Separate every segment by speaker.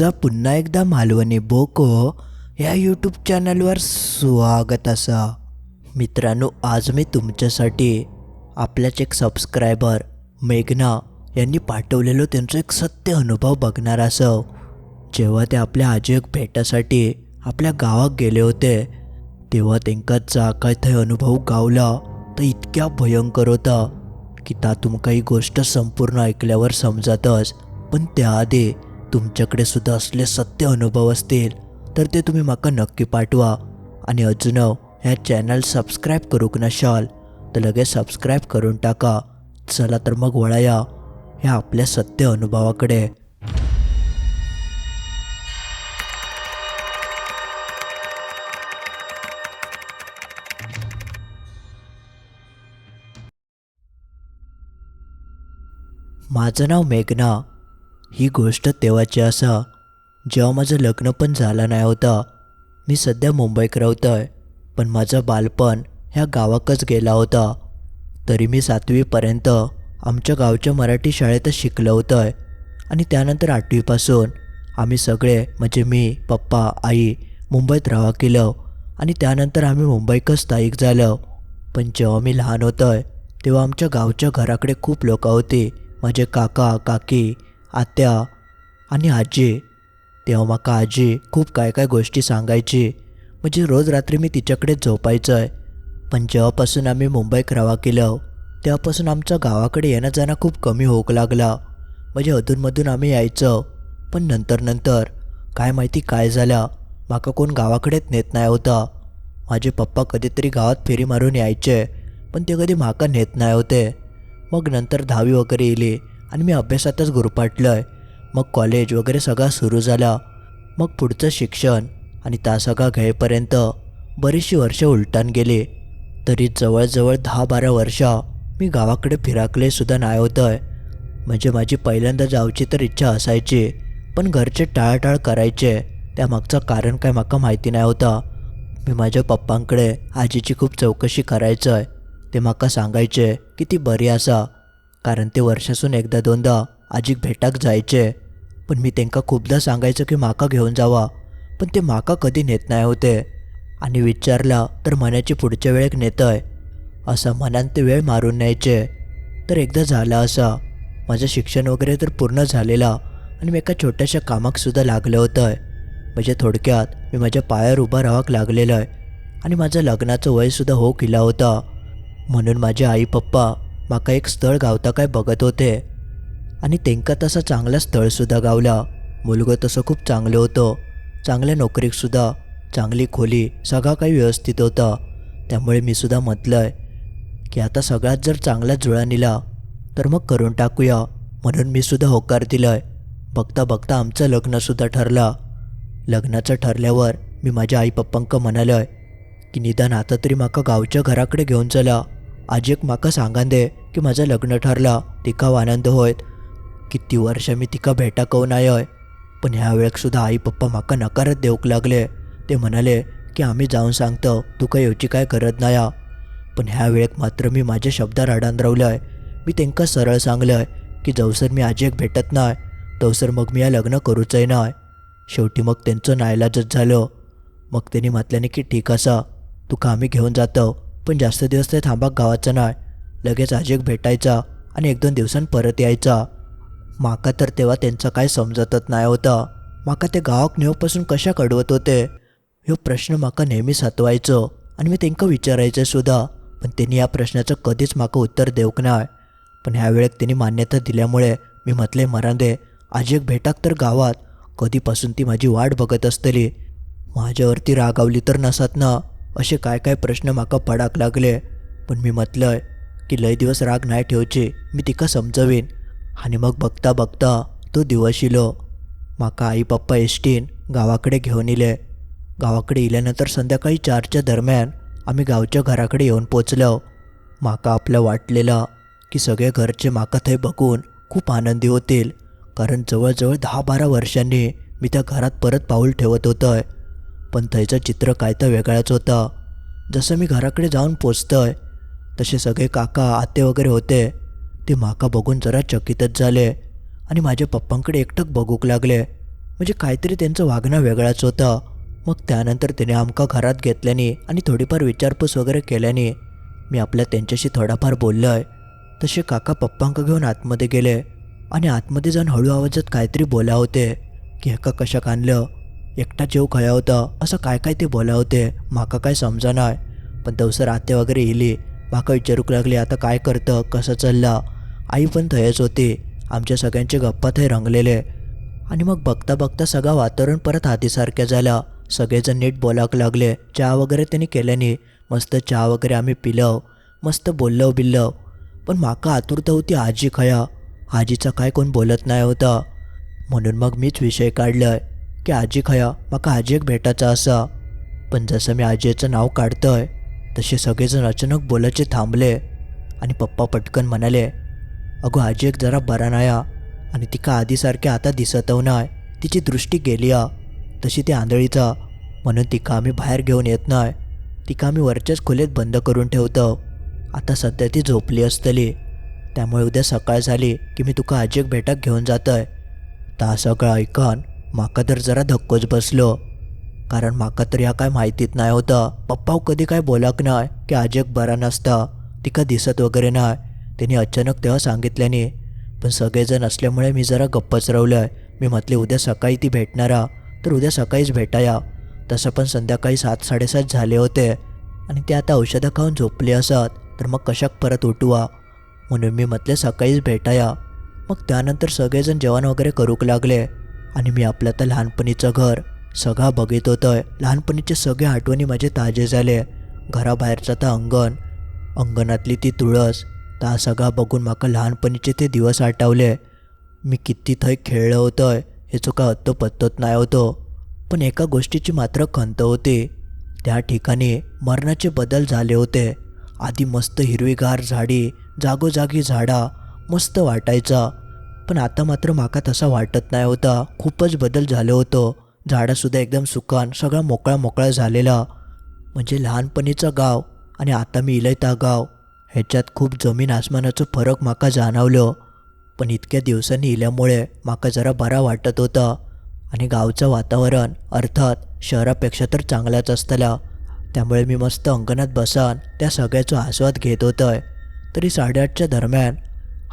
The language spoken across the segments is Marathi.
Speaker 1: तुमचं पुन्हा एकदा मालवणी बोको या यूट्यूब चॅनलवर स्वागत असा. मित्रांनो आज मी तुमच्यासाठी आपल्याच एक सबस्क्रायबर मेघना यांनी पाठवलेलं त्यांचं एक सत्य अनुभव बघणार असं. जेव्हा ते आपल्या आजी एक भेटासाठी आपल्या गावात गेले होते तेव्हा त्यांका जा काय थंय अनुभव गावला तर इतक्या भयंकर होता की ता तुमका ही गोष्ट संपूर्ण ऐकल्यावर समजातच. पण त्याआधी तुमच्याकडे सुद्धा असले सत्य अनुभव असतील तर ते तुम्ही माका नक्की पाठवा. आणि अजून ह्या चॅनल सबस्क्राईब करूक नशाल तर लगेच सबस्क्राईब करून टाका. चला तर मग वळाया ह्या आपल्या सत्य अनुभवाकडे. माझं नाव मेघना ही गोष्ट तेव्हाची असा जेव्हा माझं लग्न पण झालं नाही होतं. मी सध्या मुंबईत राहतो आहे पण माझं बालपण ह्या गावाकच गेला होता. तरी मी सातवीपर्यंत आमच्या गावच्या मराठी शाळेतच शिकलो होतं आणि त्यानंतर आठवीपासून आम्ही सगळे म्हणजे मी पप्पा आई मुंबईत राहा केलं. आणि त्यानंतर आम्ही मुंबईकच स्थायिक झालो. पण जेव्हा मी लहान होतोय तेव्हा आमच्या गावच्या घराकडे खूप लोक होती. माझे काका काकी आत्या आणि आजी. तेव्हा माका आजी खूप काय काय गोष्टी सांगायची. म्हणजे रोज रात्री मी तिच्याकडे झोपायचं आहे पण जेव्हापासून आम्ही मुंबईत रवा केलं तेव्हापासून आमच्या गावाकडे येणं जाणं खूप कमी होऊ लागला. म्हणजे अधूनमधून आम्ही यायचं. पण नंतर नंतर काय माहिती काय झालं माका कोण गावाकडेच नेत नाही होता. माझे पप्पा कधीतरी गावात फेरी मारून यायचे पण ते कधी माका नेत नाही होते. मग नंतर दहावी वगैरे येली. आणि मी अभ्यासातच गुरपाटलं आहे मग कॉलेज वगैरे सगळा सुरू झाला. मग पुढचं शिक्षण आणि त्या सगळा घेईपर्यंत बरीचशी वर्ष उलटान गेली. तरी जवळजवळ दहा बारा वर्ष मी गावाकडे फिराकले सुद्धा नाही होतं आहे म्हणजे माझी पहिल्यांदा जावची तर इच्छा असायची पण घरचे टाळाटाळ करायचे. त्यामागचं कारण काय माका माहिती नाही होता. मी माझ्या पप्पांकडे आजीची खूप चौकशी करायचं आहे ते माका सांगायचे की ती बरी असा. कारण ते वर्षासून एकदा दोनदा आजीक भेटाक जायचे. पण मी त्यांका खूपदा सांगायचं की माका घेऊन जावा. पण ते माका कधी नेत नाही होते. आणि विचारला तर मनाची पुढच्या वेळेक नेतय. असा मनान ते वेळ मारून न्यायचे. तर एकदा झाला असा. माझं शिक्षण वगैरे तर पूर्ण झालेला आणि मी एका छोट्याशा कामाकसुद्धा लागलं होतं म्हणजे थोडक्यात मी माझ्या पायावर उभा राहाक लागलेलं आहे आणि माझं लग्नाचं वयसुद्धा हो केला होता. म्हणून माझे आई पप्पा माका एक स्थळ गावता काय बघत होते. आणि तेंका तसं चांगलं स्थळसुद्धा गावला. मुलगो तसं खूप चांगलं होतं. चांगल्या नोकरीकसुद्धा चांगली खोली सगळा काही व्यवस्थित होता. त्यामुळे मी सुद्धा म्हटलं आहे की आता सगळ्यात जर चांगला जुळा नेला तर मग करून टाकूया म्हणून मी सुद्धा होकार दिलं आहे बघता बघता आमचं लग्नसुद्धा ठरलं. लग्नाचं ठरल्यावर मी माझ्या आई पप्पांक म्हणालं आहे की निदान आता तरी माका गावच्या घराकडे घेऊन चला. आजी एक माका सांगान दे. की माझं लग्न ठरला तिका हो आनंद होयत किती वर्ष मी तिका भेटा कवून आयोय पण ह्या वेळेक सुद्धा आई पप्पा माका नकारत देऊक लागले. ते म्हणाले की आम्ही जाऊन सांगतो तुका येवची काय करत नाही पण ह्या वेळेक मात्र मी माझ्या शब्दार अडान रावलंय. मी तेंका सरळ सांगलंय की जवसर मी आजी एक भेटत नाही तवसर मग मी या लग्न करूचंय नाही शेवटी मग त्यांचं नायलाजच झालं. मग त्यांनी म्हटल्याने की ठीक असा तुका आम्ही घेऊन जातो. पण जास्त दिवस ते थांबाक गावाचं नाही लगेच आजेक भेटायचा आणि एक दोन दिवसांनी परत यायचा. माका तर तेव्हा त्यांचं काय समजतच नाही होतं. माका ते गावाक नेवपासून कशा कडवत होते? ह्यो प्रश्न माका नेहमी सातवायचो आणि मी त्यांना विचारायचं सुद्धा पण त्यांनी या प्रश्नाचं कधीच माका उत्तर देऊक नाही. पण ह्यावेळेक त्यांनी मान्यता दिल्यामुळे मी म्हटले मरांदे आजी एक भेटाक तर गावात. कधीपासून ती माझी वाट बघत असतली? माझ्यावरती रागावली तर नसत ना? असे काय काय प्रश्न माका पडाक लागले. पण मी म्हटलंय की लय दिवस राग नाही ठेवचे मी तिका समजवीन. आणि मग बघता बघता तो दिवस इलो. माका आई पप्पा एसटीन गावाकडे घेऊन इले. गावाकडे इल्यानंतर संध्याकाळी चारच्या दरम्यान आम्ही गावच्या घराकडे येऊन पोचलो. माका आपलं वाटलेलं की सगळे घरचे माका थंय बघून खूप आनंदी होतील कारण जवळजवळ दहा बारा वर्षांनी मी त्या घरात परत पाऊल ठेवत होतं पण थंयचं चित्र काय तर वेगळंच होतं. जसं मी घराकडे जाऊन पोचतोय तसे सगळे काका आते वगैरे होते. ते माका बघून जरा चकितच झाले आणि माझ्या पप्पांकडे एकटक बघूक लागले. म्हणजे काहीतरी त्यांचं वागणं वेगळाच होतं. मग त्यानंतर त्याने आमका घरात घेतल्याने आणि थोडीफार विचारपूस वगैरे केल्याने मी आपल्या त्यांच्याशी थोडाफार बोललो आहे तसे काका पप्पांक घेऊन आतमध्ये गेले आणि आतमध्ये जाऊन हळू आवाजात काहीतरी बोला होते. की हेका कशाक आणलं? एकटा जेव खया होता. असं काय काय ते बोला होते? माका काय समजा नाही पण तवसर आते वगैरे येली माका विचारूक लागली. आता काय करतं? कसं चाललं? आई पण थंयच होती. आमच्या सगळ्यांचे गप्पा थंय रंगलेले. आणि मग बघता बघता सगळं वातावरण परत हातीसारखं झालं. सगळेजण नीट बोलाक लागले. चहा वगैरे त्यांनी केल्याने मस्त चहा वगैरे आम्ही पिलव मस्त बोललो बिल्लव पण माका आतुरता होती आजी खया. आजीचा काय कोण बोलत नाही होता. म्हणून मग मीच विषय काढलाय. की आजी खया माका आजी एक भेटायचा असा. पण जसं मी आजीचं नाव काढतोय तसे सगळेजण अचानक बोलायचे थांबले आणि पप्पा पटकन म्हणाले अगो आजी एक जरा बरा नाया आणि तिका आधीसारखे आता दिसत नाय. तिची दृष्टी गेली आ तशी ती आंधळीचा म्हणून तिका आम्ही बाहेर घेऊन येत नाही तिका आम्ही वरच्याच खोलीत बंद करून ठेवतो आता सध्या ती झोपली असतली. त्यामुळे उद्या सकाळ झाली की मी तुका आजी एक भेटाक घेऊन जातोय. ता सगळं ऐकन. माका तर जरा धक्कोच बसलो. कारण माका तर ह्या काय माहितीत नाही होतं. पप्पा कधी काय बोलाक नाही की आजी एक बरा नसता. तिका दिसत वगैरे नाही. त्यांनी अचानक तेव्हा सांगितल्याने पण सगळेजण असल्यामुळे मी जरा गप्पच रावलोय. मी म्हटले उद्या सकाळी ती भेटणारा. तर उद्या सकाळीच भेटाया. तसं पण संध्याकाळी सात साडेसात झाले होते. आणि ते आता औषधं खाऊन झोपले असत. तर मग कशाक परत उठवा? म्हणून मी म्हटले सकाळीच भेटाया. मग त्यानंतर सगळेजण जेवण वगैरे करूक लागले. आणि मी आपलं तर लहानपणीचं घर सगळा बघित होतोय. लहानपणीचे सगळे आठवणी माझे ताजे झाले. घराबाहेरचं तर अंगण अंगणातली ती तुळस ता सगळा बघून माका लहानपणीचे ते दिवस आठवले. मी किती थंय खेळलं होतोय हेचो काय अत्तो पत्तोत नाही होतो. पण एका गोष्टीची मात्र खंत होती. त्या ठिकाणी मरणाचे बदल झाले होते. आधी मस्त हिरवीगार झाडी जागोजागी झाडा मस्त वाटायचा. पण आता मात्र माका तसा वाटत नाही होता. खूपच बदल झालो होतो. झाडंसुद्धा एकदम सुकान सगळा मोकळा मोकळा झालेला. म्हणजे लहानपणीचं गाव आणि आता मी इलय त्या गाव ह्याच्यात खूप जमीन आसमानाचं फरक माका जाणवलं. पण इतक्या दिवसांनी इल्यामुळे माका जरा बरा वाटत होता. आणि गावचं वातावरण अर्थात शहरापेक्षा तर चांगलाच असतला. त्यामुळे मी मस्त अंगणात बसान त्या सगळ्याचा आस्वाद घेत होतोय. तरी साडेआठच्या दरम्यान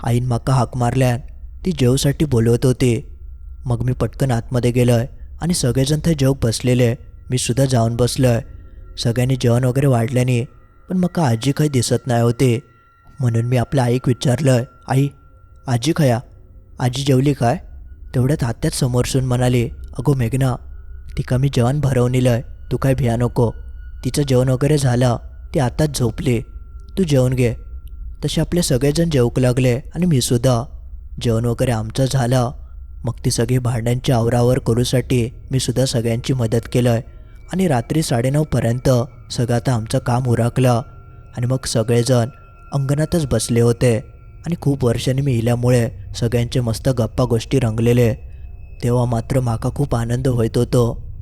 Speaker 1: आईन माका हाक मारल्यान ती जेवसाठी बोलवत होती. मग मी पटकन आतमध्ये गेलोय. आणि सगळेजण ते जेवक बसलेले. मी सुद्धा जाऊन बसलो आहे सगळ्यांनी जेवण वगैरे वाढल्याने पण मका आजी काही दिसत नाही होते? म्हणून मी आपल्या आईक विचारलं आई आजी खया? आजी जेवली काय? तेवढ्यात आत्याच समोरसून म्हणाली अगो मेघना तिका मी जेवण भरवून आहे तू काय भिया नको. तिचं जेवण वगैरे झालं ती आताच झोपली. तू जेवण घे. तसे आपले सगळेजण जेवूक लागले आणि मी सुद्धा. जेवण वगैरे आमचं झालं. मग ती सगळी भांड्यांची आवरावर करूसाठी मी सुद्धा सगळ्यांची मदत केलं आणि रात्री साडेनऊपर्यंत सगळं आता आमचं काम उरकलं. आणि मग सगळेजण अंगणातच बसले होते. आणि खूप वर्षांनी मी इल्यामुळे सगळ्यांचे मस्त गप्पा गोष्टी रंगलेले. तेव्हा मात्र माका खूप आनंद होत होतो.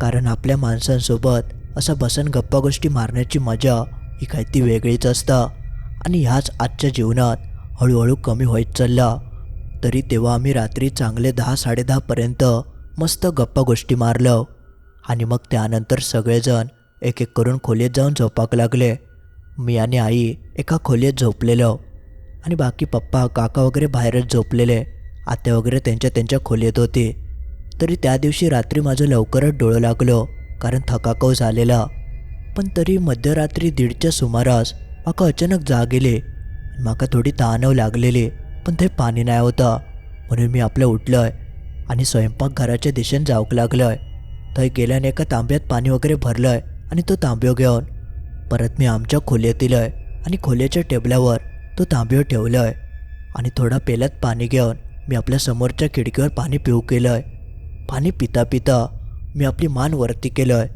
Speaker 1: कारण आपल्या माणसांसोबत असं बसन गप्पा गोष्टी मारण्याची मजा ही काही ती वेगळीच असतं. आणि ह्याच आजच्या जीवनात हळूहळू कमी होत चालला. तरी तेव्हा आम्ही रात्री चांगले दहा साडेदहापर्यंत मस्त गप्पा गोष्टी मारलं. आणि मग त्यानंतर सगळेजण एक एक करून खोलीत जाऊन झोपाक लागले. मी आणि आई एका खोलीत झोपलेलो. आणि बाकी पप्पा काका वगैरे बाहेरच झोपलेले. आत्या वगैरे त्यांच्या त्यांच्या खोलीत होती. तरी त्या दिवशी रात्री माझं लवकरच डोळं लागलो कारण थकाकव झालेला. पण तरी मध्यरात्री दीडच्या सुमारास माका अचानक जाग गेले माका थोडी तहानव लागलेली. पण ते पाणी नाही होतं. म्हणून मी आपलं उठलोय आणि स्वयंपाकघराच्या दिशेने जाऊक आहे थंय गेल्याने एका तांब्यात पाणी वगैरे भरलं आहे आणि तो तांब्यो घेऊन परत मी आमच्या खोलीत आहे आणि खोल्याच्या टेबलावर तो तांब्यो ठेवलं आहे आणि थोडा पेल्यात पाणी घेऊन मी आपल्या समोरच्या खिडकीवर पाणी पिऊ केलं आहे पाणी पिता पिता मी आपली मान वरती केलं आहे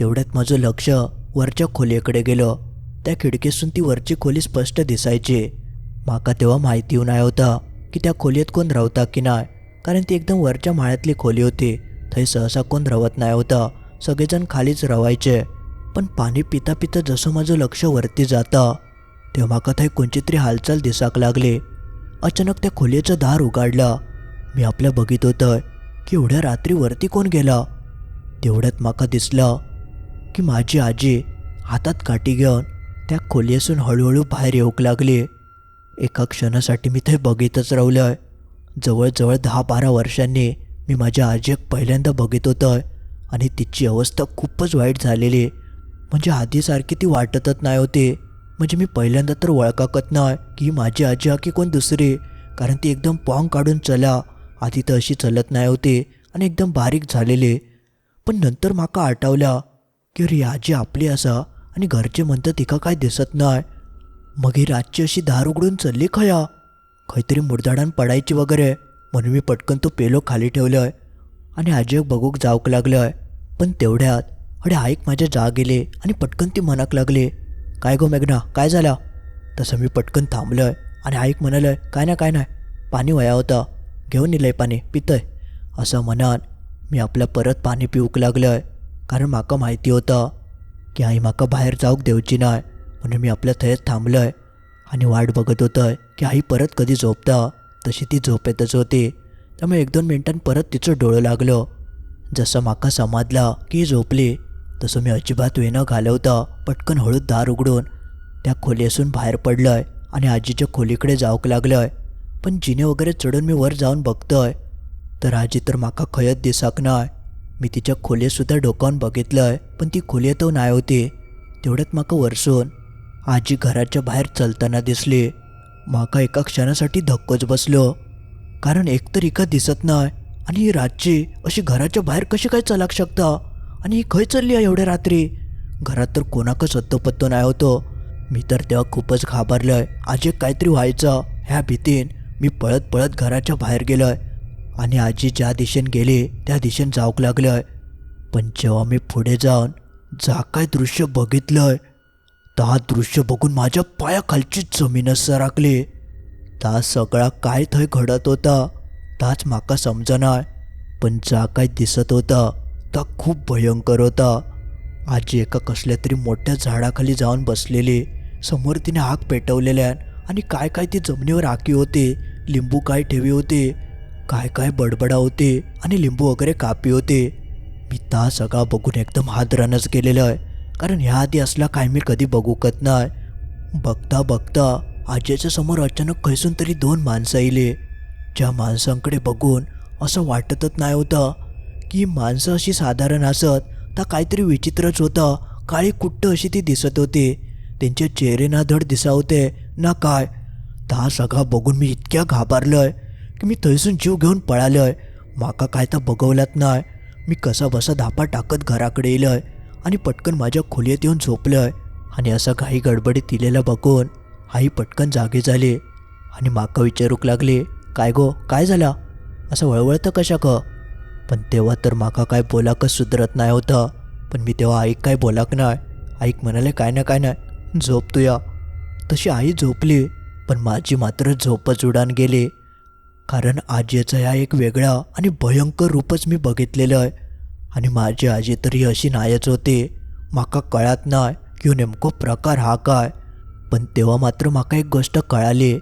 Speaker 1: तेवढ्यात माझं लक्ष वरच्या खोलीकडे गेलं. त्या खिडकीसून ती वरची खोली स्पष्ट दिसायची. माका तेव्हा माहिती नाही होता की त्या खोलीत कोण रावता की नाही कारण ती एकदम वरच्या माळ्यातली खोली होती. थंय सहसा कोण रवत नाही होता सगळेजण खालीच रवायचे. पण पाणी पिता पिता जसं माझं लक्ष वरती जातं तेव्हा माका थंय कोणची तरी हालचाल दिसाक लागली. अचानक त्या खोलीचं दार उघडलं. मी आपल्या बघित होतं की एवढ्या रात्री वरती कोण गेला? तेवढ्यात माका दिसलं की माझी आजी हातात काठी घेऊन त्या खोलीसून हळूहळू बाहेर येऊक लागली. एका क्षणासाठी मी ते बघितच राहिलोय जवळजवळ दहा बारा वर्षांनी मी माझ्या आजीक पहिल्यांदा बघित होतं आणि तिची अवस्था खूपच वाईट झालेली म्हणजे आधीसारखी ती वाटतच नाही होती. म्हणजे मी पहिल्यांदा तर ओळखाकत नाही की माझी आजी हा की कोण दुसरी. कारण ती एकदम पॉंग काढून चला. आधी तर अशी चलत नाही होती आणि एकदम बारीक झालेली. पण नंतर माका आठवल्या की अरे आजी आपली असा आणि घरचे म्हणतात तिका काय दिसत नाही. मग ही रातची अशी दार उघडून चालली खया? खैतरी मुरदाडान पडायची वगैरे म्हणून मी पटकन तो पेलो खाली ठेवलोय आणि आजी बघूक जाऊक आहे पण तेवढ्यात अरे आईक माझ्या जा गेले आणि पटकन ती मनाक लागली. काय गो मेघना काय झाला? तसं मी पटकन थांबलोय आणि आईक म्हणालोय काय ना काय नाही पाणी वया होता घेऊन येलंय पाणी पितय. असं म्हणान मी आपलं परत पाणी पिऊक लागलोय कारण माका माहिती होतं की आई माका बाहेर जाऊक देवची नाही म्हणून मी आपल्या थंयच आहे आणि वाट बघत होतं की आई परत कधी झोपता. तशी ती झोपेतच होती. त्यामुळे एक दोन मिनटांत परत तिचं डोळं लागलं. जसं माका समाजला की झोपली तसं मी अजिबात वेणं घालवता पटकन हळूद दार उघडून त्या खोलीसून बाहेर पडलोय आणि आजीच्या खोलीकडे जाऊक आहे पण जिने वगैरे चढून मी वर जाऊन बघतोय. तर आजी तर माका खयत दिसाक नाय. मी तिच्या खोलीसुद्धा डोकावून बघितलं आहे पण ती खोली तो नाही होती. तेवढ्यात माका वरसून आजी घराच्या बाहेर चलताना दिसली. माका एका क्षणासाठी धक्कोच बसलो. कारण एकतर इका दिसत नाही आणि ही रातची अशी घराच्या बाहेर कशी काय चलाक शकता? आणि ही खय चालली आहे एवढ्या रात्री? घरात तर कोणाकच पत्तो नाही होतो. मी तर तेव्हा खूपच घाबरलोय. आजी काहीतरी व्हायचं. ह्या भीतीन मी पळत पळत घराच्या बाहेर गेलोय. आणि आजी ज्या दिशेने गेली त्या दिशेने जाऊक लागलोय. पण जेव्हा मी पुढे जाऊन जा काय दृश्य बघितलंय ता दृश्य बघून माझ्या पायाखालची जमीनच सरकली ता सगळा काय थंय घडत होता ताच माका समजना पण जा काय दिसत होता ता खूप भयंकर होता. आजी एका कसल्या तरी मोठ्या झाडाखाली जाऊन बसलेली समोर तिने आग पेटवलेल्या आणि काय काय ती जमिनीवर आकी होते लिंबू काय ठेवी होते काय काय बडबडा होते आणि लिंबू वगैरे कापी होते. मी ता सगळा बघून एकदम हादरानच गेलेलं आहे. कारण ह्या आधी असला काय मी कधी बघूकत नाही. बघता बघता आजीच्या समोर अचानक खैसून तरी दोन माणसं येले ज्या माणसांकडे बघून असं वाटतच नाही होतं की माणसं अशी साधारण असत तर काहीतरी विचित्रच होतं. काळी कुट्ट अशी ती दिसत होती. त्यांचे चेहरे ना धड दिसा होते ना काय. ता सगळा बघून मी इतक्या घाबरलोय की मी थंयसून जीव घेऊन पळालोय. माका काय तर बघवलात नाही. मी कसा बसा धापा टाकत घराकडे येलोय. आणि पटकन माझ्या खोलीत येऊन झोपलोय. आणि असं घाई गडबडीत दिलेला बघून आई पटकन जागी झाली. आणि माका विचारूक लागले काय गो काय झाला? असं वळवळतं कशा क पण तेव्हा तर माका काय बोलाकच सुधरत नाही होतं. पण मी तेव्हा आईक काय बोलाक नाही. आईक म्हणाले काय ना काय नाही झोप तुया तशी आई झोपली पण माझी मात्र झोपच उडान गेली. कारण आजीचं ह्या एक वेगळा आणि भयंकर रूपच मी बघितलेलं आहे. आणि माझी आजी तरी अशी नायच होती. माका कळत नाय की नेमको प्रकार हा काय. पण तेव्हा मात्र माका एक गोष्ट कळाली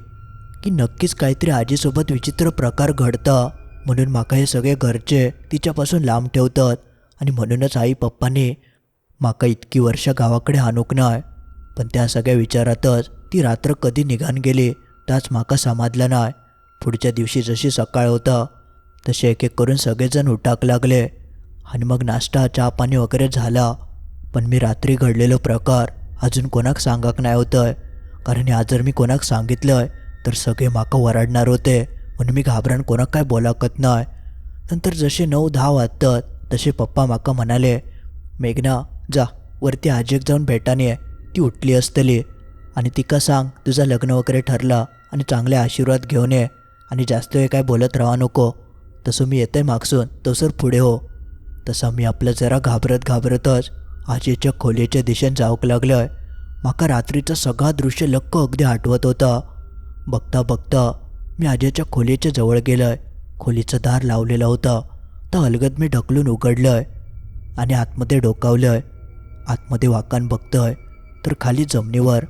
Speaker 1: की नक्कीच काहीतरी आजीसोबत विचित्र प्रकार घडता म्हणून माका हे सगळे घरचे तिच्यापासून लांब ठेवतात आणि म्हणूनच आई पप्पाने माका इतकी वर्ष गावाकडे हाणूक नाय. पण त्या सगळ्या विचारातच ती रात्र कधी निघान गेली त्याच माका समाजला नाय. पुढच्या दिवशी जशी सकाळ होता तसे एक एक करून सगळेजण उठाक लागले. आणि मग नाश्ता चहा पाणी वगैरे झाला. पण मी रात्री घडलेलो प्रकार अजून कोणाक सांगाक नाही होतं कारण आज जर मी कोणाक सांगितलं तर सगळे माका वराडणार होते. म्हणून मी घाबरान कोणाक काय बोलाकत नाही. नंतर जसे नऊ दहा वाजतात तसे पप्पा माका म्हणाले मेघना जा वरती आजीक जाऊन भेटाने ती उठली असतली. आणि तिका सांग तुझं लग्न वगैरे ठरला आणि चांगले आशीर्वाद घेऊन ये. आणि जास्त वेळ काय बोलत राहा नको. तसं मी येते मागसून. तसं पुढे हो. तसं मी आपलं जरा घाबरत घाबरतच आजीच्या खोलीच्या दिशेने जाऊक लागलोय. माका रात्रीचं सगळा दृश्य लक्क अगदी आठवत होता. बघता बघता मी आजीच्या खोलीच्या जवळ गेलोय. खोलीचं दार लावलेलं होतं. तर अलगद मी ढकलून उघडलंय आणि आतमध्ये डोकावलंय. आतमध्ये वाकान बघतोय तर खाली जमिनीवर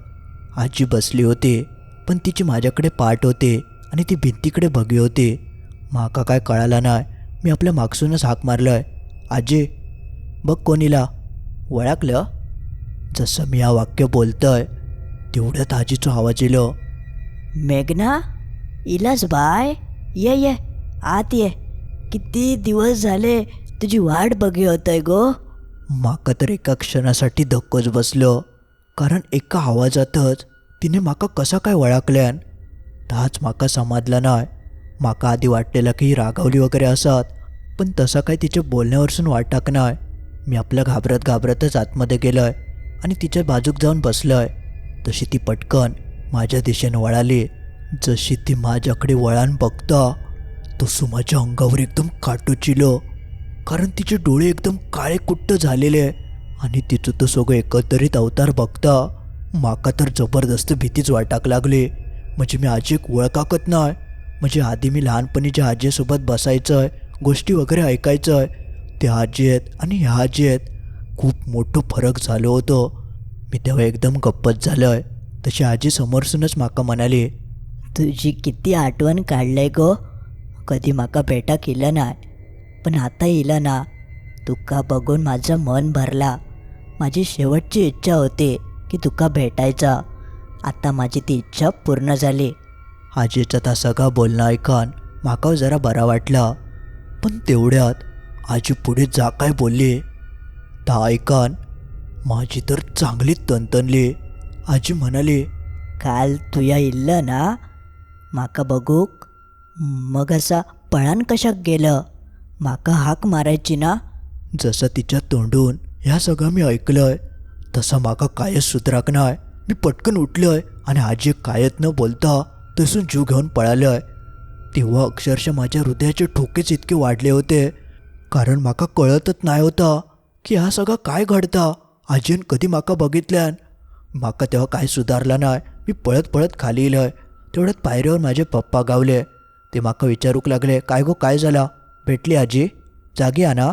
Speaker 1: आजी बसली होती पण तिची माझ्याकडे पाठ होते आणि ती भिंतीकडे बघी होती. माका काय कळाला नाही. मी आपल्या मागसूनच हाक मारलोय. आजी बघ कोणीला. वळखलं? जसं मी हा वाक्य बोलतोय तेवढ्यात आजीचा आवाज येलो.
Speaker 2: मेघना इलास बाय. ये ये आत ये. किती दिवस झाले तुझी वाट बघी होतय गो.
Speaker 1: माका तर एका क्षणासाठी धक्कोच बसलो कारण एका आवाजातच तिने माका कसा काय वळखल्यान. ताच माका समजला नाय माका आधी वाटलेलं की रागावली वगैरे असत पण तसा काय तिच्या बोलण्यावरसून वाटाक नाय मी आपल्या घाबरत घाबरतच आतमध्ये गेलो आहे आणि तिच्या बाजूक जाऊन बसलोय. तशी ती पटकन माझ्या दिशेनं वळाली. जशी ती माझ्याकडे वळान बघता तसं माझ्या अंगावर एकदम काटू चिलो. कारण तिचे डोळे एकदम काळे कुट्ट झालेले आणि तिचं तो सगळं एकत्रित अवतार बघता माका तर जबरदस्त भीतीच वाटाक लागली. म्हणजे मी आजीक ओळखाकत नाही. म्हणजे आधी मी लहानपणी ज्या आजीसोबत बसायचं गोष्टी वगैरे ऐकायचं त्या आजी आहेत आणि ह्या आजी आहेत. खूप मोठं फरक झालं होतं. मी तेव्हा एकदम गप्पच झालोय तशी आजी समोरसूनच माका म्हणाली
Speaker 2: तुझी किती आठवण काढलंय गो? कधी माका भेटा केलं नाही. पण आता येलं ना. तुका बघून माझं मन भरला. माझी शेवटची इच्छा होती की तुका भेटायचा. आता माझी ती इच्छा पूर्ण झाली.
Speaker 1: आजीचा ता सगळा बोलणं ऐकून माका जरा बरा वाटला. पण तेवढ्यात आजी पुढे जा काय बोलली? ता ऐकून माझी तर चांगलीच तणतणली आजी म्हणाली
Speaker 2: काल तुया इल्लं ना? माका बघूक. मग असा पळान कशाक गेलं? माका हाक मारायची ना?
Speaker 1: जसं तिच्या तोंडून ह्या सगळं मी ऐकलंय तसं माका कायच सुधराक नाय. मी पटकन उठलोय आणि आजी कायत न बोलता तसून जीव घेऊन पळालोय. तेव्हा अक्षरशः माझ्या हृदयाचे ठोकेच इतके वाढले होते. कारण माका कळतच नाही होता की हा सगळा काय घडता. आजीन कधी माका बघितल्यान? माका तेव्हा काय सुधारला नाही. मी पळत पळत खाली येलोय तेवढ्यात पायरीवर माझे पप्पा गावले. ते माका विचारूक लागले काय गो काय झाला? भेटली आजी? जागी आणा.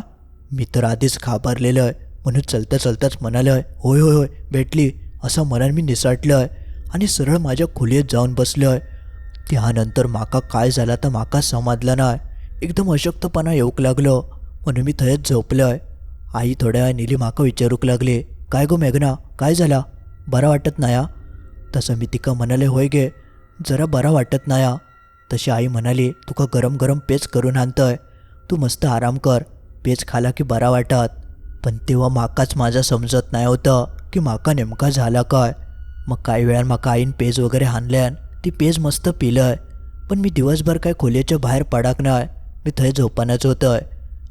Speaker 1: मी तर आधीच घाबरलेलो आहे म्हणून चलता चलताच म्हणालोय होय होय होय भेटली. असं मनान मी निसाटलोय आणि सरळ माझ्या खोलीत जाऊन बसलोय. त्यानंतर माका काय झाला तर माका समजलं नाय एकदम अशक्तपणा येऊक लागलो. म्हणून मी थंयच झोपलंय. आई थोड्या वेळा माका विचारूक लागली काय गो मेघना काय झाला? बरा वाटत नाया? तसं मी तिका म्हणाले होय गे जरा बरा वाटत नाया. तशी आई म्हणाली तुका गरम गरम पेज करून आणतंय. तू मस्त आराम कर पेज खाला की बरा वाटत. पण तेव्हा माकाच माझा समजत नाही होतं की माका नेमका झाला काय. मग काही वेळान माका आईन पेज वगैरे आणल्यान ती पेज मस्त पिलंय पण मी दिवसभर काय खोलीच्या बाहेर पडाकणार नाही मी थंय झोपानच होतंय.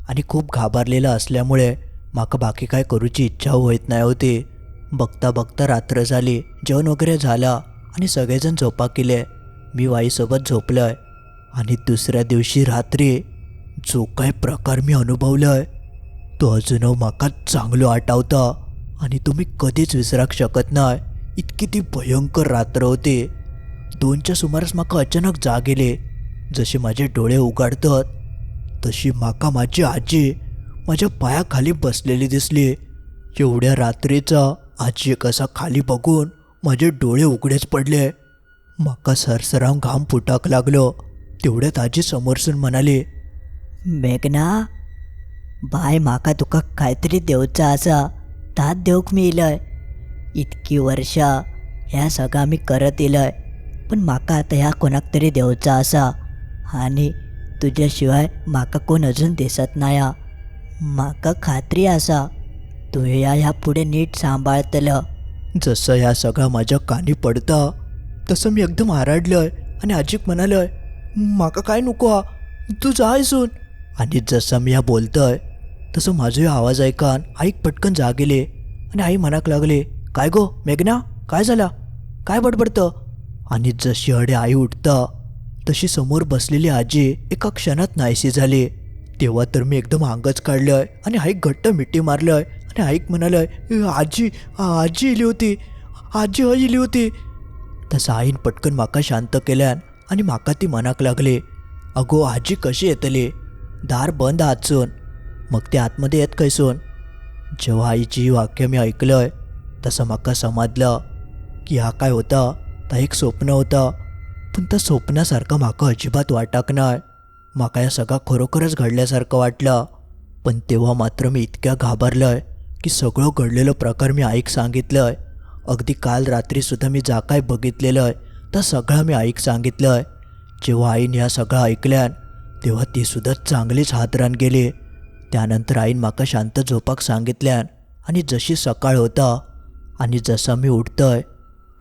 Speaker 1: आणि खूप घाबरलेलं असल्यामुळे माका बाकी काय करूची इच्छा होत नाही होती. बघता बघता रात्र झाली जेवण वगैरे झाला आणि सगळेजण झोपा केले. मी वाईसोबत झोपलोय. आणि दुसऱ्या दिवशी रात्री जो काय प्रकार मी अनुभवलोय तो अजून म्हाका चांगलो आठवता. आणि तुम्ही कधीच विसराक शकत नाही. इतकी ती भयंकर रात्र होती. दोनच्या सुमारास म्हाका अचानक जाग येले. जसे माझे डोळे उघडतात तशी म्हाका माझी आजी माझ्या पायाखाली बसलेली दिसली. एवढ्या रात्रीचा आजी कसा खाली बघून माझे डोळे उघडेच पडले. म्हाका सरसराव घाम फुटाक लागलो. तेवढ्यात आजी समोरसून म्हणाली
Speaker 2: मेघना बाय माका तुका काहीतरी देवचा असा. तात देवक मी इलय. इतकी वर्षा ह्या सगळा मी करत इलय. पण माका आता ह्या कोणाक तरी देवचा असा आणि तुझ्याशिवाय माका कोण अजून दिसत नाया. माका खात्री असा तुवें ह्या ह्या पुढे नीट सांभाळतलं.
Speaker 1: जसं ह्या सगळा माझ्या कानी पडता तसं मी एकदम आराडलंय आणि आजीक म्हणालोय माका काय नको हा तू जायसून आणि जसं मी ह्या बोलतोय तसं माझं आवाज ऐकान आईक पटकन जागेले आणि आई म्हणाक लागले काय गो मेघना काय झाला? काय बडबडतं? आणि जशी हडे आई उठता तशी समोर बसलेली आजी एका क्षणात नाहीशी झाली. तेव्हा तर मी एकदम अंगच काढलंय आणि आईक घट्ट मिठी मारलंय आणि आईक म्हणालं आहे आजी आजी इली होती आजी हय इली होती. तसं आईन पटकन माका शांत केल्यान आणि माका ती मनाक लागली. अगो आजी कशी येतली? दार बंद आचून. मग ते आतमध्ये येत कैसून? जेव्हा आईची वाक्य मी ऐकलंय तसं माका समजलं की हा काय होता. ता एक स्वप्न होता. पण त्या स्वप्नासारखं म्हाका अजिबात वाटकणार नाय माका या सगळा खरोखरच घडल्यासारखं वाटलं. पण तेव्हा मात्र मी इतक्या घाबरलोय की सगळं घडलेलं प्रकार मी आईक सांगितलंय. अगदी काल रात्रीसुद्धा मी जा काय बघितलेलं आहे तर सगळं मी आईक सांगितलंय. जेव्हा आईन ह्या सगळं ऐकल्यान तेव्हा ती सुद्धा चांगलीच हातरान गेली. त्यानंतर आईन माका शांत झोपाक सांगितल्यान आणि जशी सकाळ होता आणि जसा मी उठतोय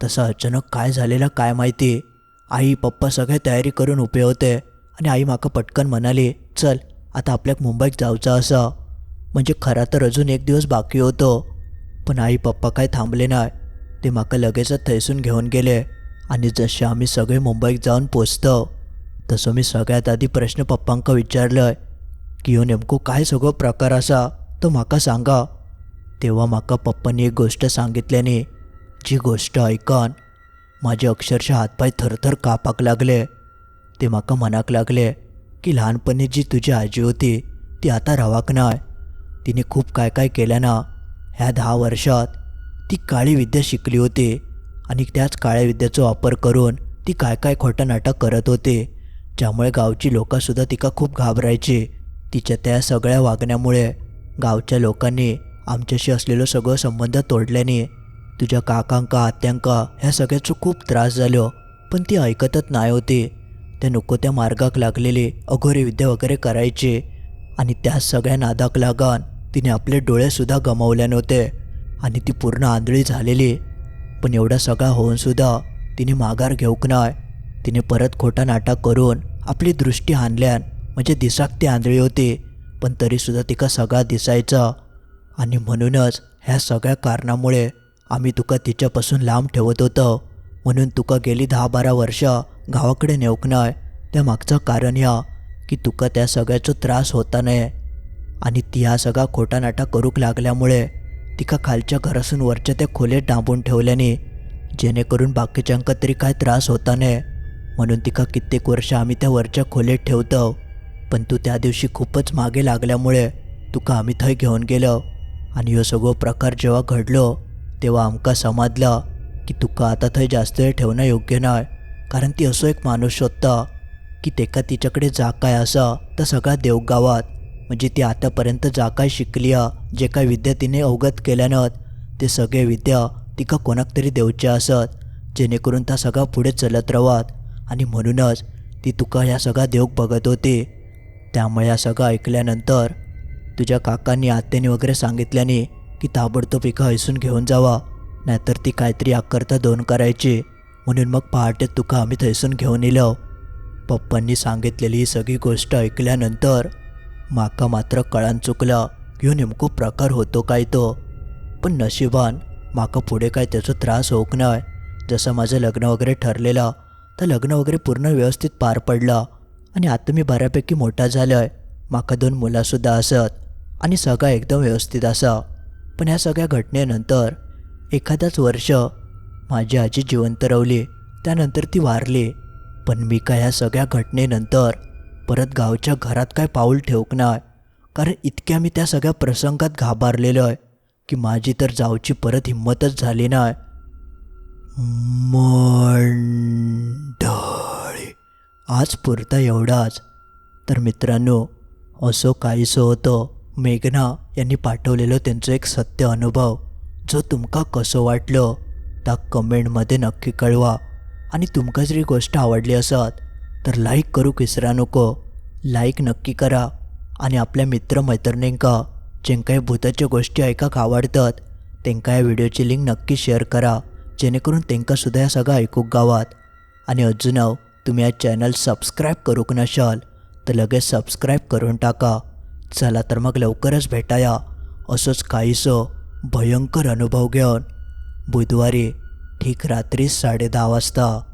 Speaker 1: तसं अचानक काय झालेलं काय माहिती? आई पप्पा सगळे तयारी करून उभे होते आणि आई माका पटकन म्हणाली चल आता आपल्याक मुंबईत जाऊचं असं. म्हणजे खरा तर अजून एक दिवस बाकी होतो. पण आई पप्पा काय थांबले नाही. ते माका लगेचच थैसून घेऊन गेले आणि जसे आम्ही सगळे मुंबईत जाऊन पोचतो तसं मी सगळ्यात आधी प्रश्न पप्पांका विचारलं की हो नेमको काय सगळो प्रकार असा तो म्हाका सांगा. तेव्हा म्हाका पप्पांनी एक गोष्ट सांगितल्याने जी गोष्ट ऐकन माझे अक्षरशः हातपाय थरथर कापाक लागले. ते म्हाका मनाक लागले की लहानपणी जी तुझी आजी होती ती आता रवाक नाय. तिने खूप काय काय केलं ना. ह्या दहा वर्षात ती काळी विद्या शिकली होती आणि त्याच काळ्या विद्येचा वापर करून ती काय काय खोटं नाटक करत होती. ज्यामुळे गावची लोकंसुद्धा तिका खूप घाबरायची. तिच्या त्या सगळ्या वागण्यामुळे गावच्या लोकांनी आमच्याशी असलेलो सगळं संबंध तोडल्याने तुझ्या काकांका आत्यांका ह्या सगळ्याचो खूप त्रास झालो. पण ती ऐकतच नाही होती. त्या नको त्या मार्गाक लागलेली अघोरी विद्या वगैरे करायची. आणि त्या सगळ्या नादाक लागान तिने आपले डोळेसुद्धा गमावले नव्हते. आणि ती पूर्ण आंधळी झालेली. पण एवढा सगळा होऊनसुद्धा तिने माघार घेऊक नाही. तिने परत खोटा नाटक करून आपली दृष्टी आणल्यान म्हणजे दिसाक ती आंधळी होती. पण तरीसुद्धा तिका सगळा दिसायचा. आणि म्हणूनच ह्या सगळ्या कारणामुळे आम्ही तुका तिच्यापासून लांब ठेवत होतो. म्हणून तुका गेली दहा बारा वर्ष गावाकडे नेऊक नाय. त्या मागचं कारण ह्या की तुका त्या सगळ्याचो त्रास होता नये. आणि ती हा सगळा खोटा नाटा करूक लागल्यामुळे तिका खालच्या घरासून वरच्या त्या खोलेत डांबून ठेवल्याने जेणेकरून बाकीच्यांका तरी काय त्रास होता नये. म्हणून तिका कित्येक वर्ष आम्ही त्या वरच्या खोलेत ठेवतो. पण तू त्या दिवशी खूपच मागे लागल्यामुळे तुका आम्ही थंय घेऊन गेलो. आणि ह्यो सगळो प्रकार जेव्हा घडलो तेव्हा आमकां समजलं की तुका आता थंय जास्त वेळ ठेवणं योग्य नाही कारण ती असो एक माणूस शोधता की तेका तिच्याकडे जा काय असा तर सगळा देवगावात म्हणजे ती आतापर्यंत जा काय शिकली जे काय विद्या तिने अवगत केल्यानं ते सगळे विद्या तिका कोणाक तरी देवचे असत जेणेकरून त्या सगळा पुढे चलत रावात आणि म्हणूनच ती तुका ह्या सगळा देव बघत होती. त्यामुळे या सगळं ऐकल्यानंतर तुझ्या काकांनी आत्याने वगैरे सांगितल्याने की ताबडतोब एका हैसून घेऊन जावा. नाहीतर ती काहीतरी आकरता दोन करायची. म्हणून मग पहाटे तुका आम्ही थैसून घेऊन येलो पप्पांनी सांगितलेली ही सगळी गोष्ट ऐकल्यानंतर माका मात्र कळान चुकला. ह्यो नेमको प्रकार होतो काय तो? पण नशिबान माका पुढे काय त्याचा त्रास होऊक नाही जसं माझं लग्न वगैरे ठरलेलं तर लग्न वगैरे पूर्ण व्यवस्थित पार पडलं. आणि आता मी बऱ्यापैकी मोठा झालो आहे माका दोन मुलांसुद्धा असत. आणि सगळं एकदम व्यवस्थित असा. पण ह्या सगळ्या घटनेनंतर एखादाच वर्ष माझी आजी जिवंत रवली त्यानंतर ती वारली. पण मी काय ह्या सगळ्या घटनेनंतर परत गावच्या घरात काय पाऊल ठेवक नाही कारण इतक्या मी त्या सगळ्या प्रसंगात घाबरलेलो आहे की माझी तर जाऊची परत हिंमतच झाली नाही. मंडळी आज पुरता एवढाच. तर मित्रांनो असो काहीसं होतं. मेघना यांनी पाठवलेलं त्यांचं एक सत्य अनुभव जो तुमका कसं वाटलं त्या कमेंटमध्ये नक्की कळवा. आणि तुमका जरी गोष्ट आवडली असत तर लाईक करू विसरा नको. लाईक नक्की करा. आणि आपल्या मित्रमैत्रिणींका ज्यांकाही भूताच्या गोष्टी ऐकाक आवडतात त्यांका या व्हिडिओची लिंक नक्की शेअर करा. जेणेकरून त्यांका सुद्धा या सगळं ऐकूक गावात. आणि अजून तुम्ही या चॅनल सबस्क्राईब करूक नशाल तर लगेच सबस्क्राईब करून टाका. चला तर मग लवकरच भेटाया. असंच काहीसं भयंकर अनुभव घेऊन बुधवारी ठीक रात्री साडे वाजता